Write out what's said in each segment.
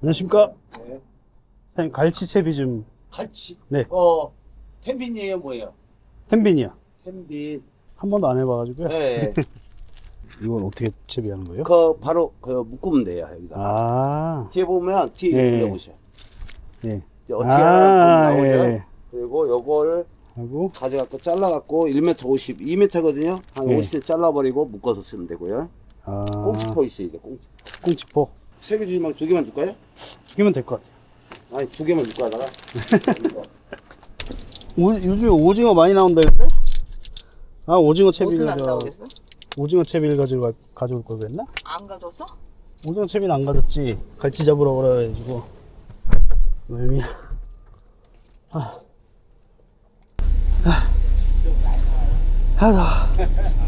안녕하십니까? 네. 사장님 갈치채비 좀 갈치. 네. 어, 텐빈이에요, 뭐예요? 텐빈이요. 텐빈. 한 번도 안 해봐가지고요. 네. 이건 어떻게 채비하는 거예요? 그 바로 그 묶으면 돼요, 여기다. 아, 뒤에 보면 뒤에 예. 예. 돌려보세요. 예. 이제 어떻게 아, 하나 나오죠? 예. 그리고 요걸 하고 가져갖고 잘라갖고 1m 50, 2m거든요. 한 예. 50개 잘라버리고 묶어서 쓰면 되고요. 아, 꽁치포 있어요, 이게 꽁치. 꽁치포 세 개 주지 말고 두 개만 줄까요? 두 개면 될 것 같아요. 아니, 두 개만 줄까 하다가. 오, 요즘 오징어 많이 나온다는데? 아 오징어 채비를 나오겠어? 오징어 채비를 가지고 가, 가져올 걸 그랬나? 안 가졌어? 오징어 채비는 안 가졌지. 갈치 잡으러 그래가지고 의미야. 아, 아, 하다.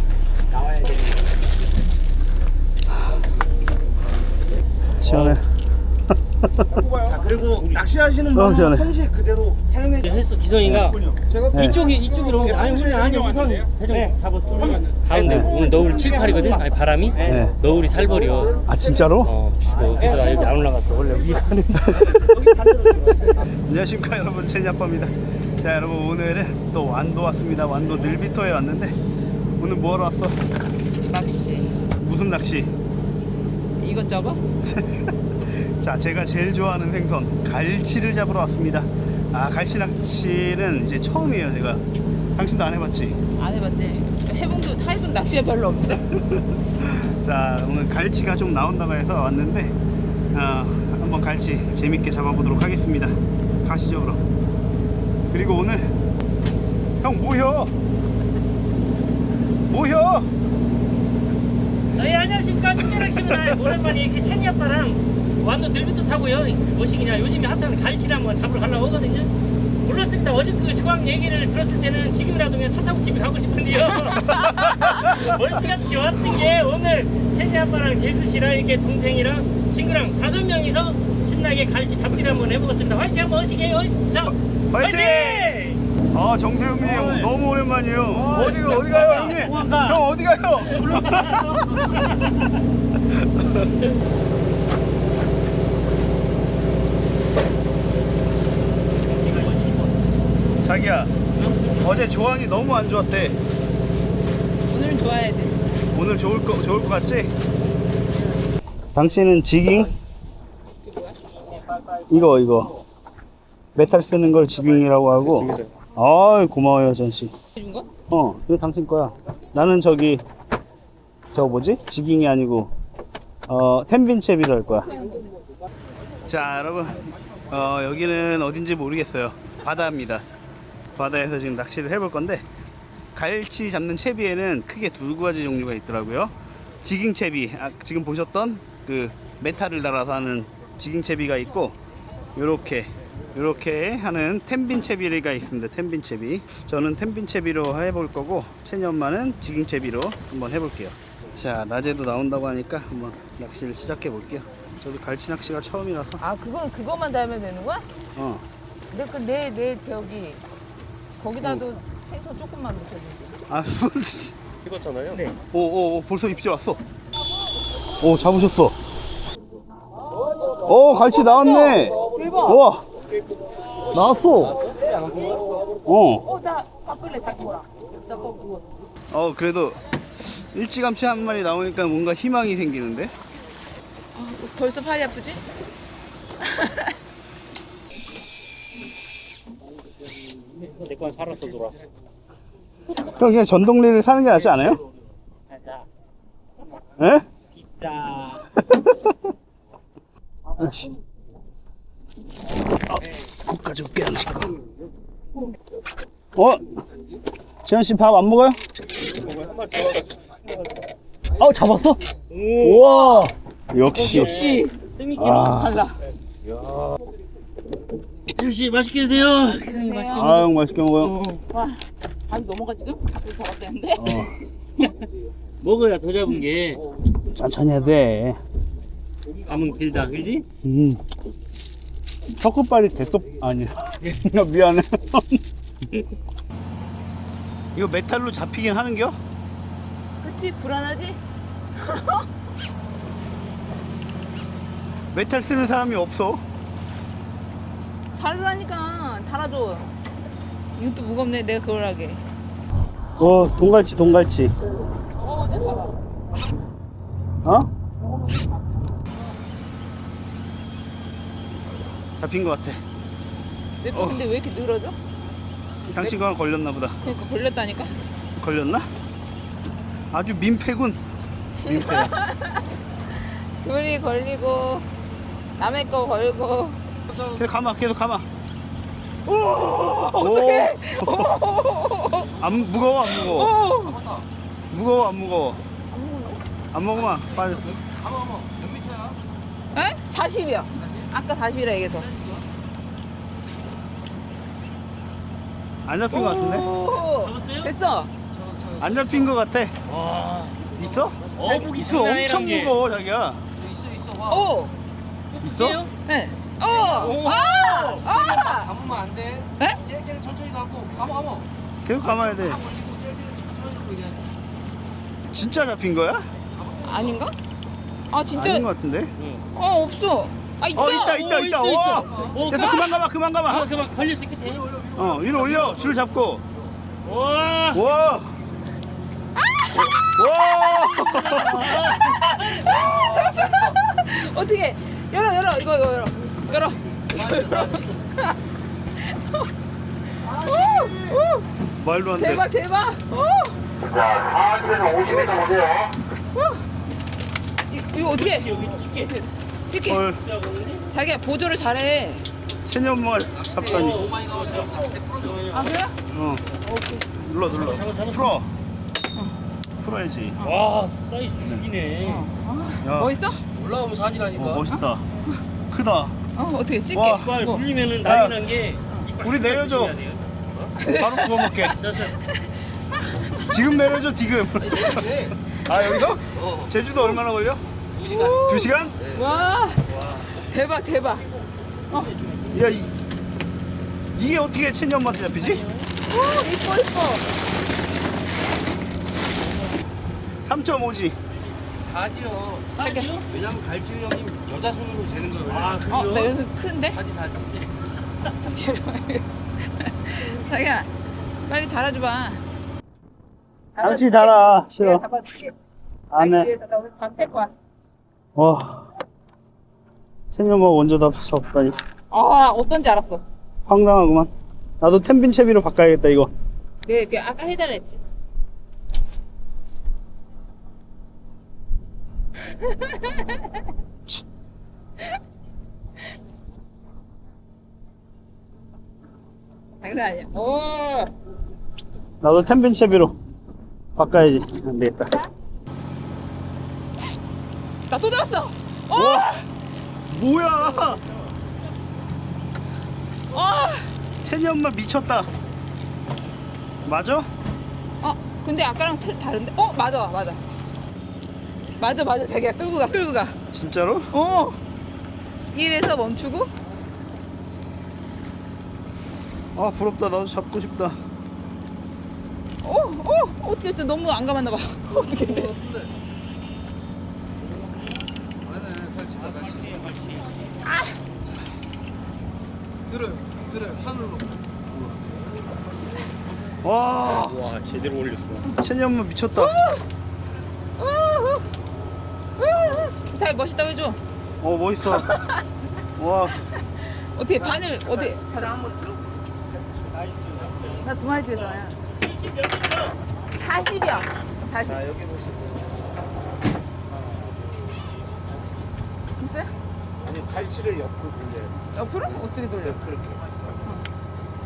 시원해. 자, 그리고 낚시하시는 어, 시원해. 평소에 그대로 사용해 했어 기성이가. 네. 이쪽이 이쪽으로 아니 우리 아니 우선 배좀 잡았어. 가운데 네. 오늘 너울 7, 8이거든? 아니 바람이? 네. 너울이 살벌이여 아 진짜로? 어 추워 그래서 나 여기 안 올라갔어. 원래 위에 가는데 안녕하십니까 여러분. 제니아빠입니다. 자 여러분 오늘은 또 완도 왔습니다. 완도 늘비터에 왔는데 오늘 뭐하러 왔어? 낚시. 무슨 낚시? 이것저것? 자 제가 제일 좋아하는 생선 갈치를 잡으러 왔습니다. 아 갈치 낚시는 이제 처음이에요 제가. 당신도 안 해봤지? 안 해봤지? 해본도 타입은 낚시에 별로 없는데. 자 오늘 갈치가 좀 나온다고 해서 왔는데 아, 한번 갈치 재밌게 잡아보도록 하겠습니다. 가시죠 그럼. 그리고 오늘 형 모여! 모여 네 안녕하십니까. 축제낚시입니다. 오랜만에 이렇게 채니 아빠랑 완도 늘비도 타고요. 뭐시기냐. 요즘에 핫한 갈치를 한번 잡으러 가려고 하거든요. 몰랐습니다. 어제 그 조각 얘기를 들었을 때는 지금이라도 그냥 차 타고 집에 가고 싶은데요. 멀찌감치 왔은 게 오늘 채니 아빠랑 제수 씨랑 이렇게 동생이랑 친구랑 다섯 명이서 신나게 갈치 잡기를 한번 해보겠습니다. 화이팅! 한번 하시게요 자 화이팅! 아 정세형님 너무 오랜만이에요. 어디 어디 가요? 형님. 형 어디 가요? 자기야 어제 조항이 너무 안 좋았대. 오늘은 좋아야지. 오늘 좋을 거 좋을 것 같지? 당신은 지깅? 이거 이거. 메탈 쓰는 걸 지깅이라고 하고 아 고마워요 전씨. 해준 거? 어 이거 당신 거야. 나는 저기 저 뭐지? 지깅이 아니고 어 텐빈채비로 할 거야. 자 여러분. 어 여기는 어딘지 모르겠어요. 바다입니다. 바다에서 지금 낚시를 해볼 건데 갈치 잡는 채비에는 크게 두 가지 종류가 있더라고요. 지깅 채비, 아, 지금 보셨던 그 메탈을 달아서 하는 지깅 채비가 있고, 요렇게 요렇게 하는 텐빈 채비가 있습니다. 텐빈 채비. 저는 텐빈 채비로 해볼 거고, 채니 엄마는 지깅 채비로 한번 해볼게요. 자, 낮에도 나온다고 하니까 한번 낚시를 시작해 볼게요. 저도 갈치 낚시가 처음이라서, 아 그거 그거만 달면 되는 거야? 어, 근데 그내 내 저기 거기다도 생선 조금만 묻혀주지 아, 익었잖아요. 네 오, 오, 오, 벌써 입질 왔어. 오, 잡으셨어. 오, 갈치 나왔네. 우와. 나왔어. 어. 어나 바꿀래 바꿔라 어, 그래도 일찌감치 한 마리 나오니까 뭔가 희망이 생기는데? 벌써 팔이 아프지? 내 건 살아서 돌아왔어 형, 그냥 전동리를 사는 게 낫지 않아요? 자 예? 비싸 아씨. 아, 국 가져올게, 안 씻고. 어? 재현 씨 밥 안 먹어요? 어, 잡았어? 우와. 역시. 역시 재밌게 아. 달라 역시 맛있게 드세요 맛있게 아, 형 맛있게 먹어요. 와 밥이 넘어가 지금? 밥을 잡았대는데 어. 먹어야 더 잡은 게 천천히 해야 돼. 감은 길다 그지? 음. 턱끝발이 대똑 아니야. 미안해. 이거 메탈로 잡히긴 하는겨? 그치 불안하지? 메탈 쓰는 사람이 없어. 달으라니까 달아줘. 이것도 무겁네. 내가 그걸 하게. 어, 동갈치, 동갈치. 어, 내 봐봐. 어? 잡힌 것 같아. 내 어. 근데 왜 이렇게 늘어져? 당신 거랑 걸렸나 보다. 그러니까 걸렸다니까. 걸렸나? 아주 민폐군. 민폐야. 둘이 걸리고 남의 거 걸고. 계속 가마, 계속 가마. 오! 어떡해? 안 무거워, 안 무거워. 오! 무거워, 안 무거워. 안 먹으면 빠졌어. 에? 40이요. 아까 40이라 얘기해서. 안 잡힌 것 같은데? 오! 잡았어요? 됐어. 안 잡힌 것 같아. 와. 있어? 어복이 있어. 장난 엄청 아니란 게. 무거워, 자기야. 오! 있어? 네. 오! 오. 아! 아! 잡으면 안 돼. 에? 젤기를 천천히 갖고 감아 감아. 계속 감아야 돼. 젤기를 천천히 갖고. 진짜 잡힌 거야? 아닌가? 아 진짜? 아닌 것 같은데? 어 없어. 아 있어. 어, 있다, 있다, 오, 있다. 있어, 있어. 와! 오, 됐어, 가. 그만 가봐, 그만 아, 가봐. 그만 걸렸어 끝에. 어, 위로 올려. 줄 잡고. 와. 와! 와! 어떻게? 열어 열어 이거 이거 열어 열어. 오, 오, 말도 안 돼. 대박 대박. 오, 자, 40에서 50m 보세요. 이, 이거 어떻게? 여기 찍게. 찍기. 헐. 자기야 보조를 잘해. 가면서 낚싯대 풀어줘. 아 그래? 어. 눌러, 눌러. 풀어. 풀어야지. 와 사이즈 죽이네. 어. 야. 멋있어? 올라오면서 하지라니까. 어, 멋있다. 크다. 어 어떻게 찍게? 와. 이빨 뭐. 물리면은 난리 난게. 우리 내려줘. 바로 구워 먹게. 지금 내려줘, 지금. 네. 아, 여기서? 어. 제주도 얼마나 걸려? 두 시간. 두 시간? 와 대박 대박. 어, 야, 이, 이게 어떻게 체니 엄마한테 잡히지? 오 이뻐 이뻐. 3.5지. 사지요. 자기야. 왜냐면 갈치는 형님 여자 손으로 재는 거예요. 아 어, 나? 여기 큰데? 사지 사지. 자기야, 빨리 달아줘봐. 당신 달아. 싫어. 잡아줄게. 안 해. 위에다 나 오늘 밤샐 거야. 와. 엄마가 먼저 다 잡다니. 아, 어떤지 알았어. 황당하구만. 나도 텐빈 채비로 바꿔야겠다, 이거. 내가 이렇게 아까 해달랬지. 장난 아니야. 오, 나도 텐빈 채비로 바꿔야지. 안 되겠다. 나 또 잡았어. 와! 뭐야! 와, 체니 엄마 미쳤다. 맞아? 어, 근데 아까랑 틀 다른데? 어, 맞아, 맞아. 맞아, 맞아. 자기야, 끌고 가, 끌고 가. 진짜로? 어. 이래서 멈추고. 아 부럽다. 나도 잡고 싶다. 어, 어, 어떻게 또 너무 안 감았나 봐. 어떻게 돼? 네네 갈치다 갈치. 들어요 들어요 하늘로. 와, 와, 제대로 올렸어. 체니 엄마 미쳤다. 자, 멋있다 해줘. 어 멋있어. 와, 어떻게 바늘 어디? 들어. 나두 마리 찍었잖아요. 70몇 미터? 40이야. 40. 자, 여기 보시고. 있어요? 아니, 갈치를 옆으로 돌려요. 옆으로? 어떻게 돌려? 그렇게.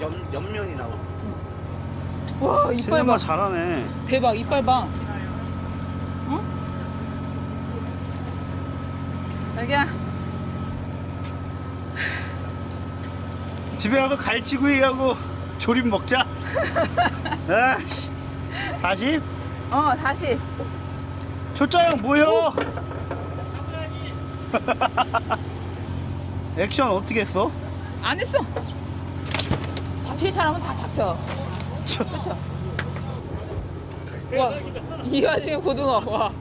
옆, 옆면이 나오고. 와 체니 이빨 엄마 봐. 잘하네. 대박 이빨 봐. 어? 자기야. 집에 가서 갈치구이하고 조림 먹자. 아, 다시 어 다시. 초짜형 모여. 액션 어떻게 했어? 안 했어. 잡힐 사람은 다 잡혀. 그쵸. 그쵸. 와, 이와 지금 고등어. 와.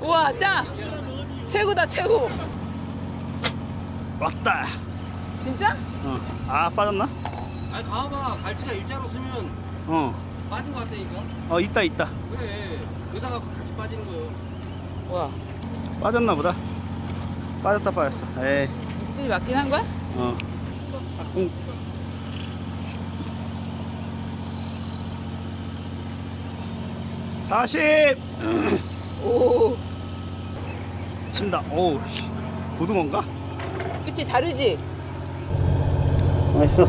우와, 짱! 최고다, 최고! 왔다. 진짜? 어. 아 빠졌나? 아니 가봐 갈치가 일자로 쓰면 어. 빠진 거 같다니까 어 있다 있다. 그래 그다가 갈치 빠지는 거요. 와, 빠졌나 보다. 빠졌다 빠졌어. 에이. 입질이 맞긴 한 거야? 어. 아, 공 40 오. 친다. 오, 씨. 고등어인가? 그치 다르지? 맛있어.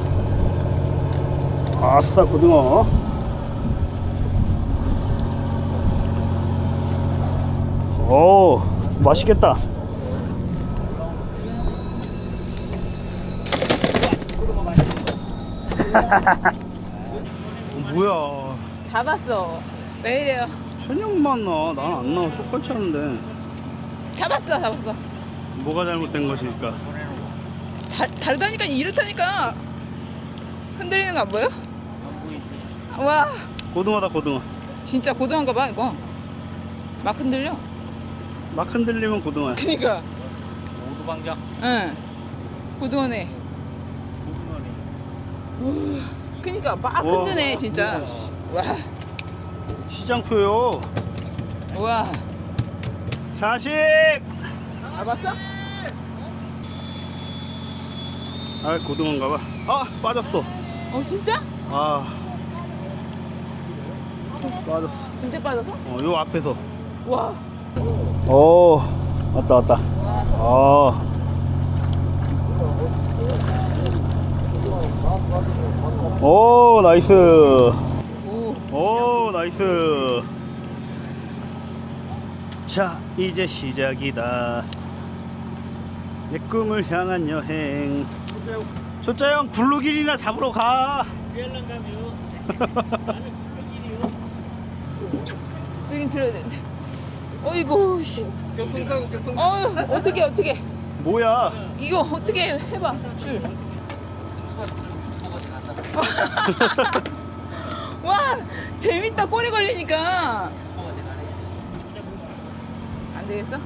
아싸 고등어. 오 맛있겠다. 어, 뭐야. 잡았어. 왜 이래요? 천영만 나. 난 안 나와. 똑같이 하는데. 잡았어 잡았어 뭐가 잘못된 것일까? 다, 다르다니까 이렇다니까 흔들리는 거 안 보여? 와 고등어다 고등어. 진짜 고등어인가 봐 이거 막 흔들려 막 흔들리면 고등어야. 그니까 오두방장. 응 고등어네 우, 그니까 막 우와. 흔드네 진짜 와 시장표요. 와 40. 잡았어? 아 고등어인가 봐. 아 빠졌어. 어 진짜? 아 빠졌어. 진짜 빠져서? 어, 요 앞에서. 와 오 왔다 왔다. 아. 오 나이스. 오. 오 나이스. 자 이제 시작이다. 내 꿈을 향한 여행. 초짜형 블루길이나 잡으러 가. 가면 나는 저긴 들어야 되는데 어이구 씨 교통사고 교통사고 어 어떻게 어떻게 뭐야? 이거 어떻게 해봐 줄. 와 재밌다 꼬리 걸리니까. 안 되겠어?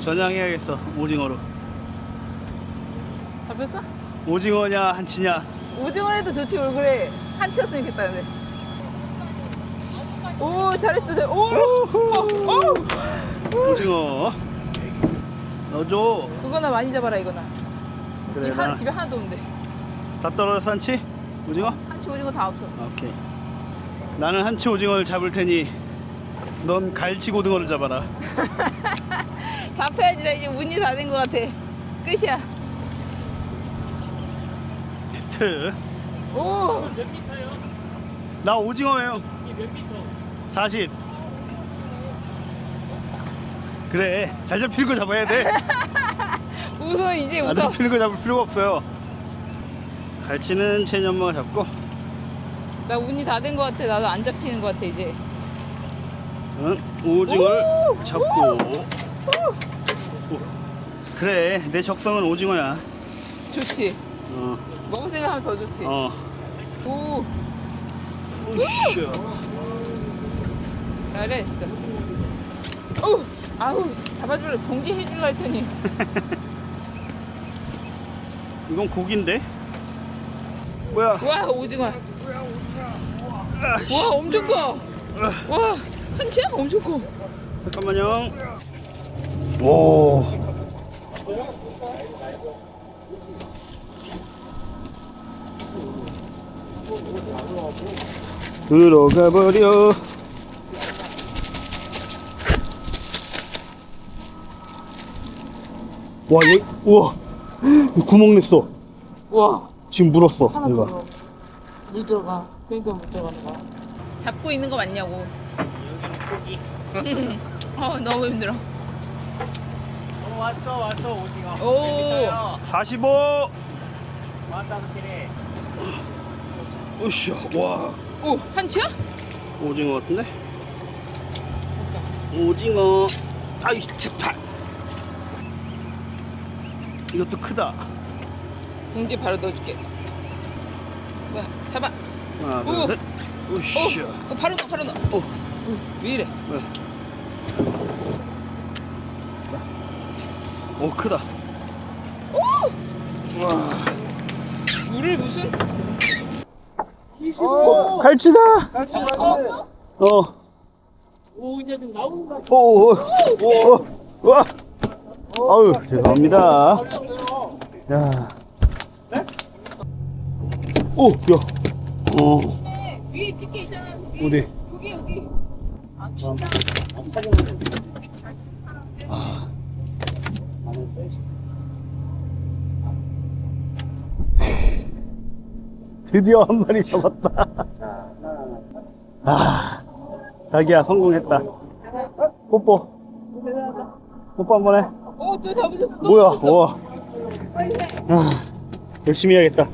전향해야겠어 오징어로. 잡혔어? 오징어냐 한치냐? 오징어 해도 좋지 얼굴에 한치였으면 좋겠다는데. 오 잘했어 잘. 오. 오. 오. 오징어. 넣어줘. 그거나 많이 잡아라 이거나. 그래 나 집에 하나도 없는데. 다 떨어졌어 한치? 오징어? 한치 오징어 다 없어. 오케이. 나는 한치 오징어를 잡을 테니 넌 갈치 고등어를 잡아라. 잡혀야지 나 이제 운이 다 된 것 같아. 끝이야. 히트. 오. 몇 미터요? 나 오징어예요. 이몇 미터? 40. 그래 잘 잡히는 거 잡아야 돼. 웃어 이제 안 웃어. 잡히는 거 잡을 필요가 없어요. 갈치는 체니 엄마가 잡고 나 운이 다 된 것 같아. 나도 안 잡히는 것 같아 이제. 응, 오징어를 오! 잡고 오. 그래 내 적성은 오징어야. 좋지. 어, 먹을 생각하면 더 좋지. 어. 오. 으쌰. 잘했어. 오. 아우 잡아줄래 봉지 해줄라 했더니 이건 고기인데? 뭐야? 와 오징어. 와 엄청 커. 와 한치야 엄청 커. 잠깐만요. 오. 들어가 버려. 와, 얘, 우와. 구멍 냈어. 와 지금 물었어. 하나 얘가. 더. 물 들어가. 그러니까 물 들어가는 거야. 잡고 있는 거 맞냐고. 어 너무 힘들어. 어, 왔어 왔어 오징어 오. 45. 왔다 그래 으쌰. 와. 오 한치야? 오징어 같은데? 잠깐. 오징어. 아이, 제발. 이것도 크다. 봉지 바로 넣어줄게. 하나, 오. 둘, 셋. 으쌰. 어, 바로 넣어 바로. 오. 오, 왜 이래? 왜? 오, 크다. 오 물을 무슨 어, 갈치다. 어. 오 이제 좀 나오는 거 같아. 오, 오, 오, 와. 아유, 죄송합니다. 야. 오, 야. 어, 위에 찍게 있잖아. 어디? 여기 여기. 드디어 한 마리 잡았다. 아, 자기야 성공했다. 뽀뽀. 뽀뽀 한 번 해. 어또 잡으셨어. 또 뭐야? 잡으셨어. 와. 아, 열심히 해야겠다.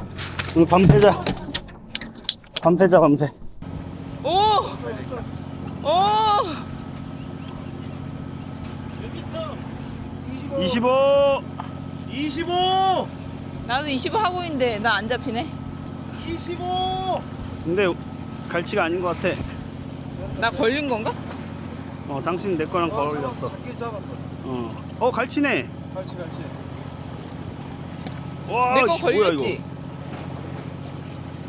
오늘 밤새자. 밤새자 밤새. 오. 오. 25. 25. 나도 25 하고 있는데 나 안 잡히네. 25. 근데 갈치가 아닌 것 같아. 나 걸린 건가? 어, 당신 내 거랑 걸렸어. 새끼 잡았어. 어. 어, 갈치네. 갈치 갈치. 와, 내거 걸렸지. 이거.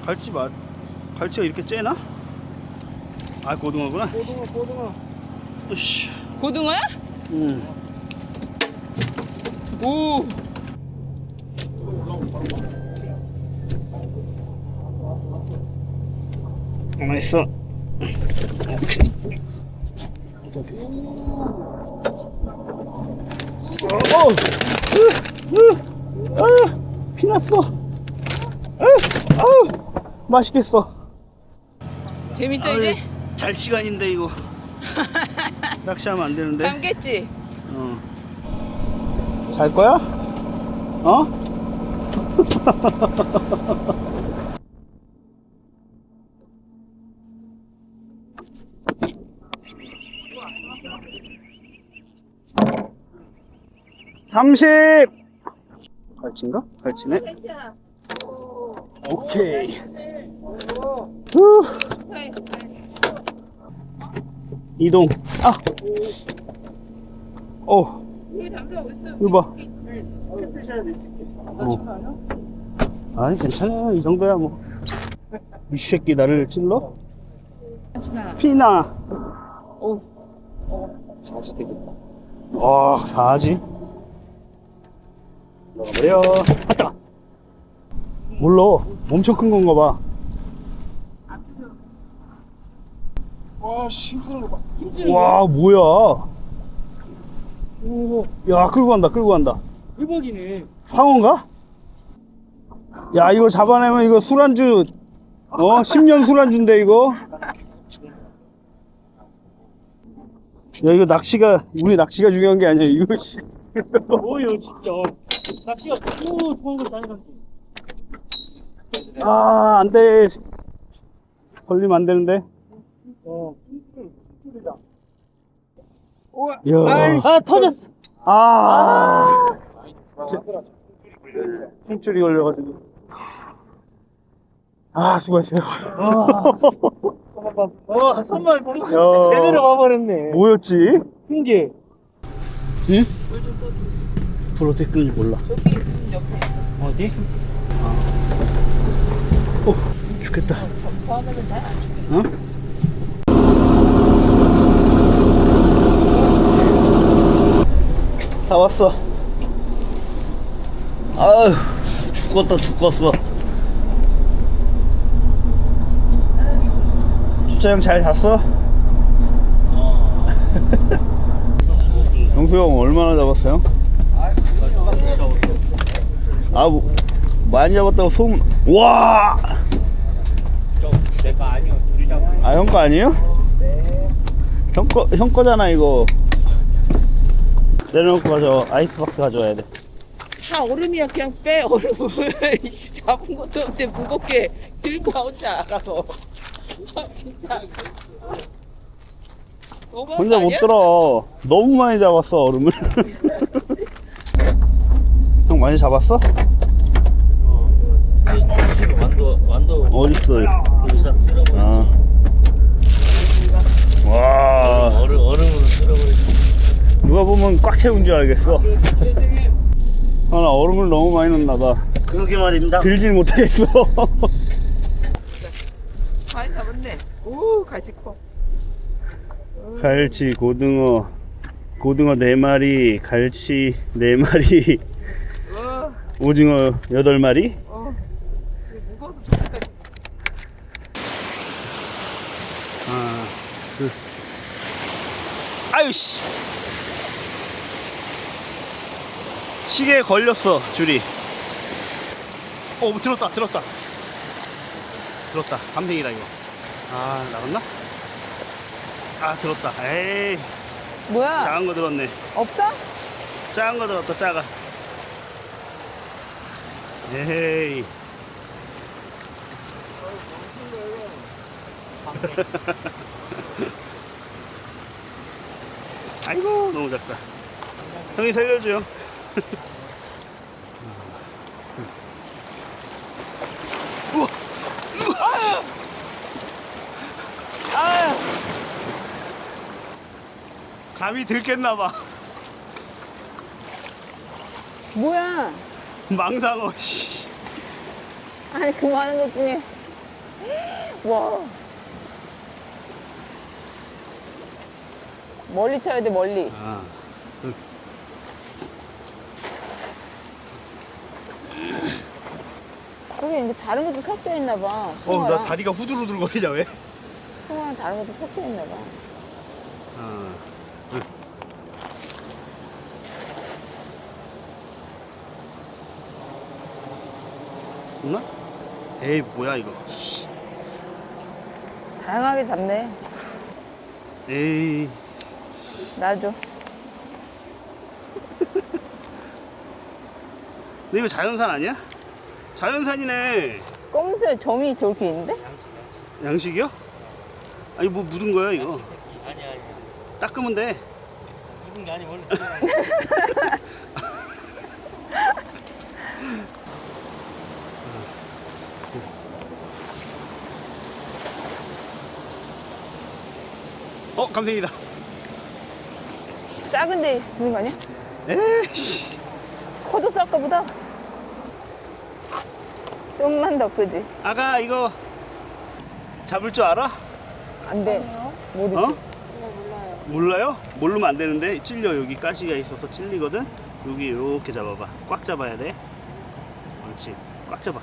갈치 맛. 갈치가 이렇게 째나? 아, 고등어구나. 고등어 고등어. 으쌰. 고등어야? 음. 오. 가만 있어. 어, 으, 으, 아, 피났어. 으, 아우, 맛있겠어. 재밌어 아유, 이제? 잘 시간인데 이거. 낚시하면 안 되는데. 잠겠지? 어. 잘 거야? 어? 삼십. 갈치인가? 갈치네. 오케이. 후. 이동. 아. 어. 이거 봐. 어. 아니 괜찮아 이 정도야 뭐. 이 새끼 나를 찔러? 피나. 오. 사지 되겠다. 와 사지. 넣어버려. 왔다. 몰라. 엄청 큰 건가 봐. 와 힘쓰는 거 봐. 와 뭐야? 오. 야 끌고 간다 끌고 간다. 일박이네. 상어인가? 야 이거 잡아내면 이거 술안주 어 10년 술안주인데 이거 야 이거 낚시가 우리 낚시가 중요한 게 아니야 이거 씨. 뭐요 진짜. 낚시가 오 도망을 다니는 아 안돼 걸리면 안 되는데 어. 야. 아 터졌어. 아 힘줄이 걸려가지고 아 수고했어요 와 선발 보니까 야. 진짜 제대로 와버렸네. 뭐였지? 흰게. 응? 불 어떻게 끄는지 몰라 어디? 어 죽겠다 어? 다 왔어 아휴 죽었다 죽었어 주차형 잘 잤어? 영수 형 얼마나 잡았어요? 아 뭐, 많이 잡았다고 소문 와! 내가 아니야. 둘이 잡아. 아형 거 아니에요? 형 거, 형 거잖아 이거 내려놓고 가져 아이스박스 가져와야 돼. 다 얼음이야. 그냥 빼 얼음을. 이씨, 잡은 것도 없는데 무겁게 들고 혼자 나가서. 아 진짜. 너무한 혼자 거 못 아니야? 들어. 너무 많이 잡았어 얼음을. 형 많이 잡았어? 완도 완도 어딨어? 의상 쓸어버리지. 아. 와. 얼음 얼음으로 쓸어버리지. 누가 보면 꽉 채운 줄 알겠어 하나 얼음을 너무 많이 넣었나봐 그러게 말입니다. 들질 못하겠어. 많이 잡았네. 오, 갈치 커. 갈치, 고등어, 고등어 4마리, 갈치 4마리, 어, 오징어 8마리. 어. 이거 무거워서 좋겠다. 아, 그. 아유, 씨. 시계에 걸렸어, 줄이. 어, 들었다, 들었다. 들었다. 감생이다, 이거. 아, 나갔나? 아, 들었다. 에이, 뭐야? 작은 거 들었네. 없어? 작은 거 들었다, 작아. 에이. 아이고, 너무 작다. 형이 살려줘요. 잠이 들겠나봐. 뭐야? 망상어, 씨. 아니, 그 많은 것 중에. 와. 멀리 쳐야 돼, 멀리. 아, 거기 이제 다른 것도 섞여 있나 봐. 어. 나 다리가 후들후들 거리냐, 왜? 숭어랑 다른 것도 섞여 있나 봐. 아, 없나? 에이, 뭐야, 이거. 다양하게 잡네. 에이, 놔줘. 근데 이거 자연산 아니야? 자연산이네. 검은색 점이 저렇게 있는데? 양식이요? 아니, 뭐 묻은 거야, 이거. 아니 아니. 닦으면 돼. 묻은 게 아니 원래. 어, 감생이다. 작은데 있는 거 아니야? 에이씨. 커도 쌀까 보다. 좀만 더 크지? 아가, 이거 잡을 줄 알아? 안 돼. 모르지. 어? 몰라요? 모르면 안 되는데 찔려 여기 가시가 있어서 찔리거든 여기 이렇게 잡아봐 꽉 잡아야 돼 그렇지 꽉 잡아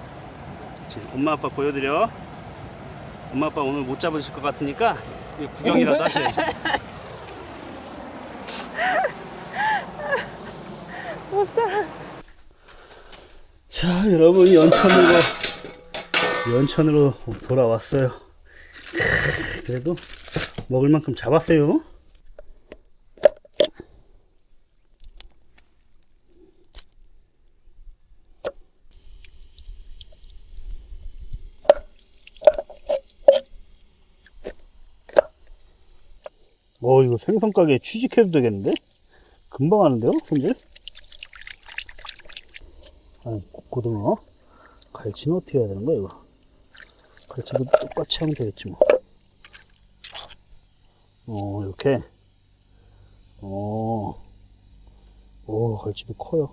그렇지 엄마 아빠 보여드려 엄마 아빠 오늘 못 잡으실 것 같으니까 이거 구경이라도 하셔야지 자 여러분 연천으로 연천으로 돌아왔어요 크, 그래도 먹을 만큼 잡았어요 어 이거 생선 가게 취직해도 되겠는데? 금방 하는데요 손질? 아니 고- 고등어 갈치는 어떻게 해야 되는 거야 이거 갈치도 똑같이 하면 되겠지 뭐 어, 이렇게. 어, 오, 갈치도 커요.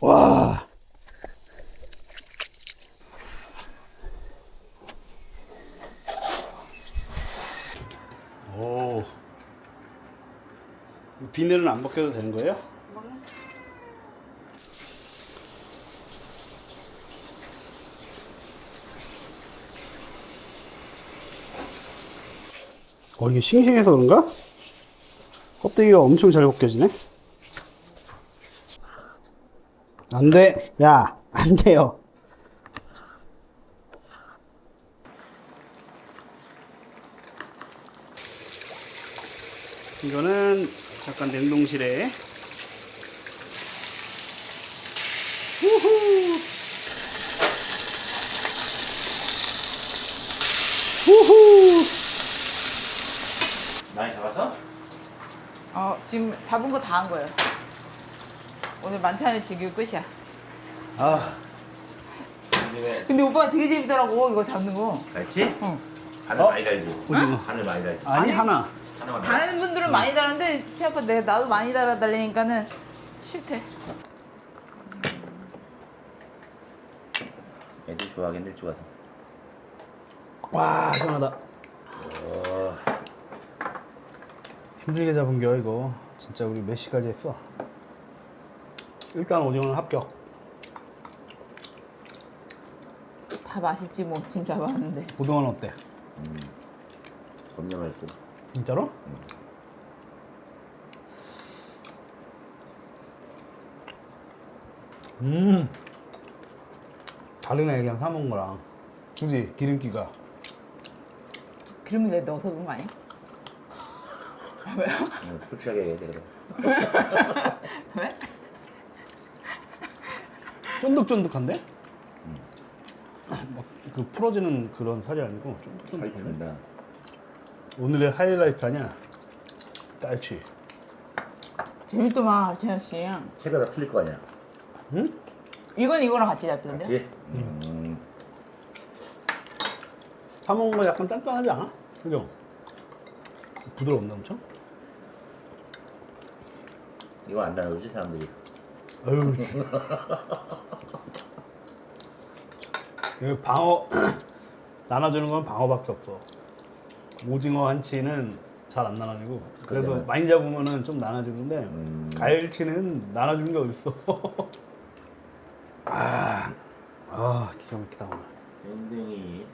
와. 오. 이 비늘은 안 벗겨도 되는 거예요? 어, 이게 싱싱해서 그런가? 껍데기가 엄청 잘 벗겨지네? 안 돼. 야, 안 돼요. 잠깐 냉동실에. 후후! 후후! 많이 잡았어? 어 지금 잡은 거 다 한 거예요. 오늘 만찬을 즐길 끝이야. 아. 근데 오빠가 되게 재밌더라고 이거 잡는 거. 갈치? 응. 바늘 많이 달지? 오징어. 바늘 많이 달지. 아니, 아니? 하나. 다른 분들은 많이 달았는데 제 아빠 내가 나도 많이 달아달라니까는 싫대. 애들 좋아하겠네 좋아서. 와, 시원하다. 힘들게 잡은 겨 이거. 진짜 우리 몇 시까지 했어? 일단 오징어는 합격. 다 맛있지 뭐 지금 잡았는데. 고등어는 어때? 겁나 맛있어. 진짜로? 음 다르네 그냥 사 먹은 거랑 그지 기름기가 기름을 내 넣어서 그런 거 아니야? 왜요? 응, 솔직하게 얘기해. 왜? 쫀득쫀득한데? 막 그 풀어지는 그런 살이 아니고 쫀득쫀득한데 준다. 오늘의 하이라이트 아니야 딸치 재밌더만 재현 씨. 체가 다 틀릴 거 아니야. 응? 이건 이거랑 같이 잡던데. 그렇지? 음. 사 먹은 거 약간 단단하지 않아? 그죠? 부드럽나 엄청? 이거 안 나누지 사람들이. 어휴 씨. 방어 나눠주는 건 방어밖에 없어. 오징어 한치는 잘 안 나눠주고 그래도 그러네. 많이 잡으면은 좀 나눠주는데 음. 가일치는 나눠주는 게 어딨어. 아, 아 기가 막히다 오늘. 댕댕이